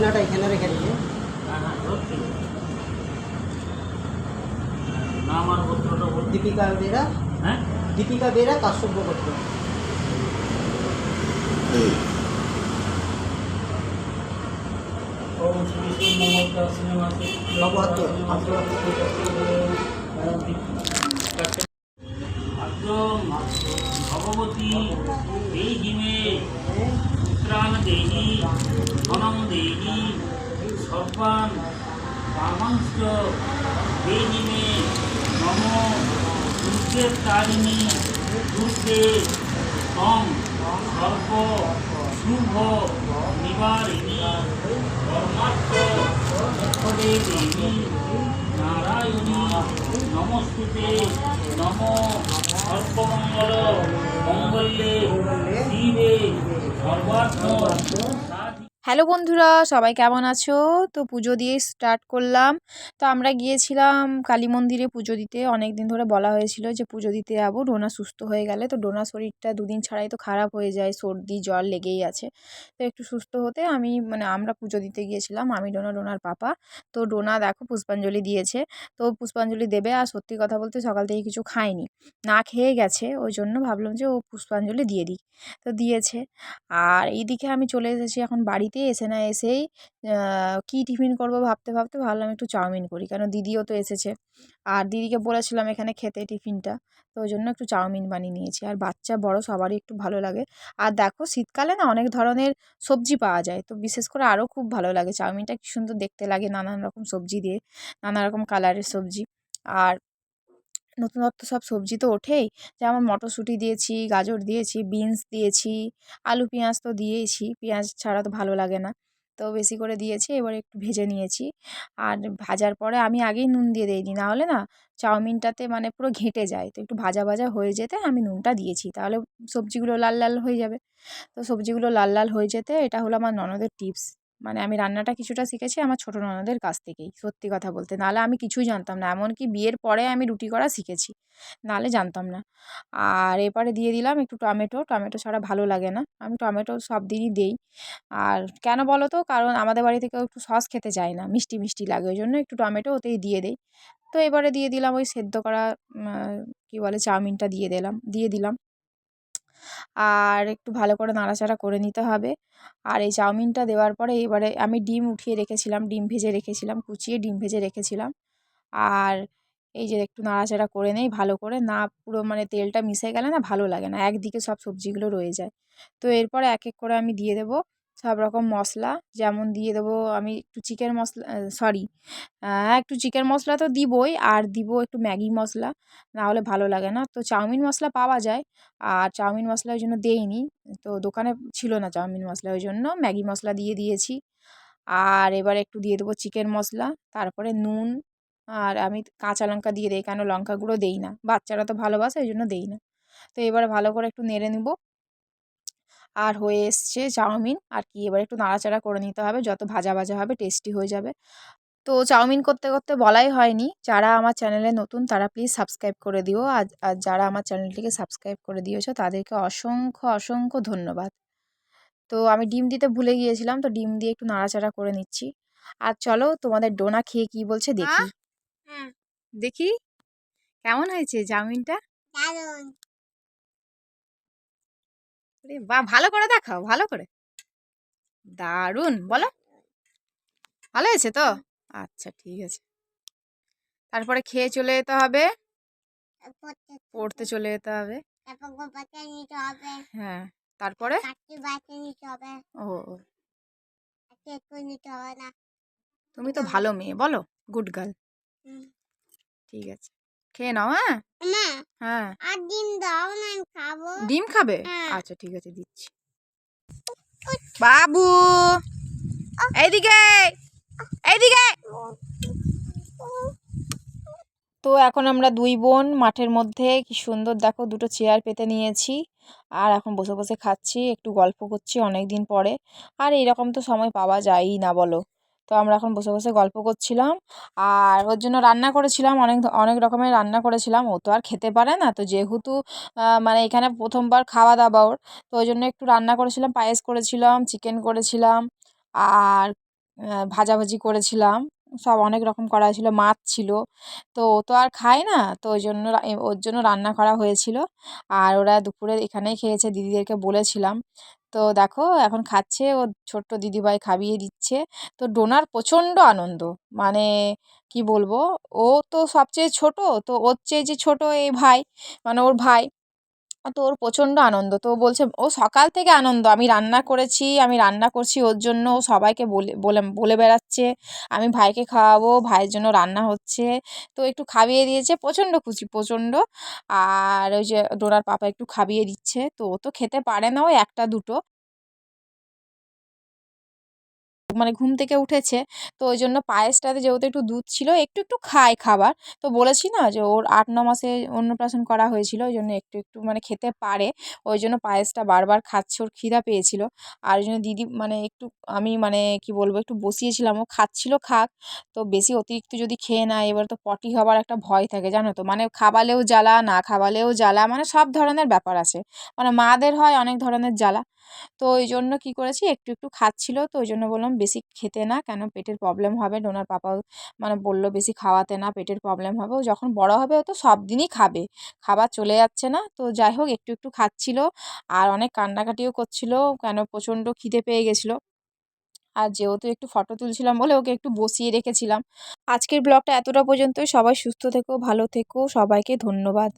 দক্ষিণাটা এখানে রেখে দিবে। হ্যাঁ হ্যাঁ দীপিকা বেরা হ্যাঁ? দীপিকা বেরা কাশ্যপ গোত্র। ওম কামাংশ এই হিমে নম দুর্গের তারিণী দুর্গে তম সর্ব শুভ নিবারিণী কর্মার্থ মুখদে দেবী নারায়ণী নমস্তুতে নম সর্বমঙ্গল মঙ্গলে শিবে সর্বার্থ হ্যালো বন্ধুরা, সবাই কেমন আছো? তো পুজো দিয়ে স্টার্ট করলাম। তো আমরা গিয়েছিলাম কালী মন্দিরে পুজো দিতে। অনেক দিন ধরে বলা হয়েছিল যে পুজো দিতে যাব। ডোনা সুস্থ হয়ে গেলে তো ডোনা শরীরটা দুদিন ছাড়াই তো খারাপ হয়ে যায়, সর্দি, জ্বর লেগেই আছে। তো একটু সুস্থ হতে আমি মানে আমরা পুজো দিতে গিয়েছিলাম, আমি, ডোনা, ডোনার পাপা। তো ডোনা দেখো পুষ্পাঞ্জলি দিয়েছে। তো পুষ্পাঞ্জলি দেবে আর সত্যি কথা বলতে সকাল থেকে কিছু খায়নি। না খেয়ে গেছে, ওই জন্য ভাবলাম যে ও পুষ্পাঞ্জলি দিয়ে দিই। তো দিয়েছে। আর এইদিকে আমি চলে এসেছি এখন বাড়িতে এসে না এসেই কী টিফিন করব ভাবতে ভাবতে ভাবলাম একটু চাউমিন করি। কারণ দিদিও তো এসেছে। আর দিদিকে বলেছিলাম এখানে খেতে টিফিনটা, তো ওই জন্য একটু চাউমিন বানিয়ে নিয়েছি। আর বাচ্চা, বড় সবারই একটু ভালো লাগে। আর দেখো শীতকালে না অনেক ধরনের সবজি পাওয়া যায়, তো বিশেষ করে আরও খুব ভালো লাগে। চাউমিনটা কি সুন্দর দেখতে লাগে নানান রকম সবজি দিয়ে নানা রকম কালারের সবজি। আর নতুনত্ব সব সবজি তো ওঠেই। যেমন মটরশুঁটি দিয়েছি, গাজর দিয়েছি, বিনস দিয়েছি, আলু, পেঁয়াজ তো দিয়েইছি। পেঁয়াজ ছাড়া তো ভালো লাগে না। তো বেশি করে দিয়েছি, এবার একটু ভেজে নিয়েছি। আর ভাজার পরে আমি আগেই নুন দিয়ে দিইনি। নাহলে না চাউমিনটাতে মানে পুরো ঘেঁটে যায়। তো একটু ভাজা ভাজা হয়ে যেতে আমি নুনটা দিয়েছি। তাহলে সবজিগুলো লাল লাল হয়ে যাবে। তো সবজিগুলো লাল লাল হয়ে যেতে এটা হলো আমার ননদের টিপস। মানে আমি রান্নাটা কিছুটা শিখেছি আমার ছোটো ননদের কাছ থেকেই, সত্যি কথা বলতে। নাহলে আমি কিছুই জানতাম না, এমনকি বিয়ের পরে আমি রুটি করা শিখেছি নাহলে জানতাম না। আর এরপরে দিয়ে দিলাম একটু টমেটো টমেটো ছাড়া ভালো লাগে না। আমি টমেটো সব দিনই দেই। আর কেন বলো তো কারণ আমাদের বাড়ি থেকে একটু সস খেতে চায় না, মিষ্টি মিষ্টি লাগে, ওই জন্য একটু টমেটো ওতেই দিয়ে দেই। তো এবারে দিয়ে দিলাম ওই সেদ্ধ করা কী বলে, চাউমিনটা দিয়ে দিলাম দিয়ে দিলাম। আর একটু ভালো করে নাড়াচাড়া করে নিতে হবে। আর এই চাউমিনটা দেওয়ার পরে এবারে আমি ডিম উঠিয়ে রেখেছিলাম, ডিম ভেজে রেখেছিলাম, কুচিয়ে ডিম ভেজে রেখেছিলাম। আর এই যে একটু নাড়াচাড়া করে নেই, ভালো করে না পুরো মানে তেলটা মিশে গেলে না ভালো লাগে না, একদিকে সব সবজিগুলো রয়ে যায়। তো এরপরে এক এক করে আমি দিয়ে দেবো। সব রকম মশলা যেমন দিয়ে দেবো আমি একটু চিকেন মশলা সরি একটু চিকেন মশলা তো দিবই, আর দিব একটু ম্যাগি মশলা না হলে ভালো লাগে না। তো চাউমিন মশলা পাওয়া যায়, আর চাউমিন মশলা ওই জন্য দেইনি। তো দোকানে ছিল না চাউমিন মশলা ওই জন্য ম্যাগি মশলা দিয়ে দিয়েছি। আর এবার একটু দিয়ে দেবো চিকেন মশলা তারপরে নুন, আর আমি কাঁচা লঙ্কা দিয়ে দিই, কেন লঙ্কা গুঁড়ো দেই না। বাচ্চারা তো ভালোবাসে, ওই জন্য দেই না। তো এবারে ভালো করে একটু নেড়ে নেব আর হয়ে এসছে চাউমিন। আর কি এবার একটু নাড়াচাড়া করে নিতে হবে। যত ভাজা ভাজা হবে টেস্টি হয়ে যাবে। তো চাউমিন করতে করতে বলাই হয়নি। যারা আমার চ্যানেলে নতুন তারা প্লিজ সাবস্ক্রাইব করে দিও। আর যারা আমার চ্যানেলটিকে সাবস্ক্রাইব করে দিয়েছ তাদেরকে অসংখ্য অসংখ্য ধন্যবাদ। তো আমি ডিম দিতে ভুলে গিয়েছিলাম তো ডিম দিয়ে একটু নাড়াচাড়া করে নিচ্ছি। আর চলো তোমাদের ডোনা খেয়ে কি বলছে দেখি। দেখি। কেমন হয়েছে চাউমিনটা? বাহ! ভালো করে দেখাও ভালো করে। দারুণ! বলো। ভালো হয়েছে তো? আচ্ছা ঠিক আছে। তারপরে খেয়ে চলে যেতে হবে। পড়তে চলে যেতে হবে। হ্যাঁ তারপরে? ও। তুমি তো ভালো মেয়ে বলো। Good girl. ঠিক আছে। খেয়ে নাও হ্যাঁ? হ্যাঁ। আর ডিম দাও না আমি খাব। ডিম খাবে? হ্যাঁ। আচ্ছা ঠিক আছে দিচ্ছি। বাবু! এইদিকে! এইদিকে! তো এখন আমরা দুই বোন মাঠের মধ্যে কি সুন্দর দেখো দুটো চেয়ার পেতে নিয়েছি। আর এখন বসে বসে খাচ্ছি একটু গল্প করছি অনেক দিন পরে। আর এইরকম তো সময় পাওয়া যায়ই না বলো। তো আমরা এখন বসে বসে গল্প করছিলাম। আর ওর জন্য রান্না করেছিলাম, অনেক অনেক রকমের রান্না করেছিলাম। ও তো আর খেতে পারে না। তো যেহেতু মানে এখানে প্রথমবার খাওয়া দাওয়া ওর, তো ওই জন্য একটু রান্না করেছিলাম, পায়েস করেছিলাম, চিকেন করেছিলাম, আর ভাজাভাজি করেছিলাম। সব অনেক রকম করা হয়েছিল, মাছ ছিল। তো ও তো আর খায় না, তো ওই জন্য ওর জন্য রান্না করা হয়েছিল। আর ওরা দুপুরে এখানেই খেয়েছে, দিদিদেরকে বলেছিলাম। তো দেখো, এখন খাচ্ছে ওর ছোট্ট দিদিভাই খাইয়ে দিচ্ছে। তো ডোনার প্রচণ্ড আনন্দ। মানে কি বলব, ও তো সবচেয়ে ছোট, তো ওর চেয়ে যে ছোট এই ভাই মানে ওর ভাই তো ওর প্রচণ্ড আনন্দ। তো বলছে, ও সকাল থেকে আনন্দ। আমি রান্না করেছি, আমি রান্না করছি ওর জন্য। ও সবাইকে বলে বলে বলে বেড়াচ্ছে। আমি ভাইকে খাওয়াবো, ভাইয়ের জন্য রান্না হচ্ছে। তো একটু খাইয়ে দিয়েছে, প্রচণ্ড খুশি, প্রচণ্ড। আর ওই যে ডোনার পাপা একটু খাবিয়ে দিচ্ছে। তো ও তো খেতে পারে না, ওই একটা, দুটো। মানে ঘুম থেকে উঠেছে। তো ওই জন্য পায়েসটাতে যেহেতু একটু দুধ ছিল, একটু একটু খায় খাবার। তো বলেছি না যে ওর আট, ন মাসে অন্নপ্রাশন করা হয়েছিল, ওই জন্য একটু একটু মানে খেতে পারে। ওই জন্য পায়েসটা বারবার খাচ্ছে, ওর খিদা পেয়েছিল। আর ওই জন্য দিদি মানে একটু, আমি মানে কি বলব, একটু বসিয়েছিলাম, ও খাচ্ছিল খাক। তো বেশি অতিরিক্ত যদি খেয়ে নেয়, এবার তো পটি হবার একটা ভয় থাকে, জানো তো? মানে খাবালেও জ্বালা, না খাবালেও জ্বালা মানে সব ধরনের ব্যাপার আছে। মানে মাদের হয় অনেক ধরনের জ্বালা। তো ওই জন্য কী করেছি, একটু একটু খাচ্ছিল। তো ওই জন্য বললাম বেশি খেতে না, কেন পেটের প্রবলেম হবে? ডোনার পাপাও মানে বলল বেশি খাওয়াতে না, পেটের প্রবলেম হবে। ও যখন বড় হবে, ও তো সব দিনই খাবে। খাবার চলে যাচ্ছে না। তো যাই হোক, একটু একটু খাচ্ছিল। আর অনেক কান্নাকাটিও করছিল। কেন প্রচণ্ড খিদে পেয়ে গেছিল। আর যেহেতু একটু ফটো তুলছিলাম বলে ওকে একটু বসিয়ে রেখেছিলাম। আজকের ব্লগটা এতটা পর্যন্তই। সবাই সুস্থ থেকো, ভালো থেকো। সবাইকে ধন্যবাদ।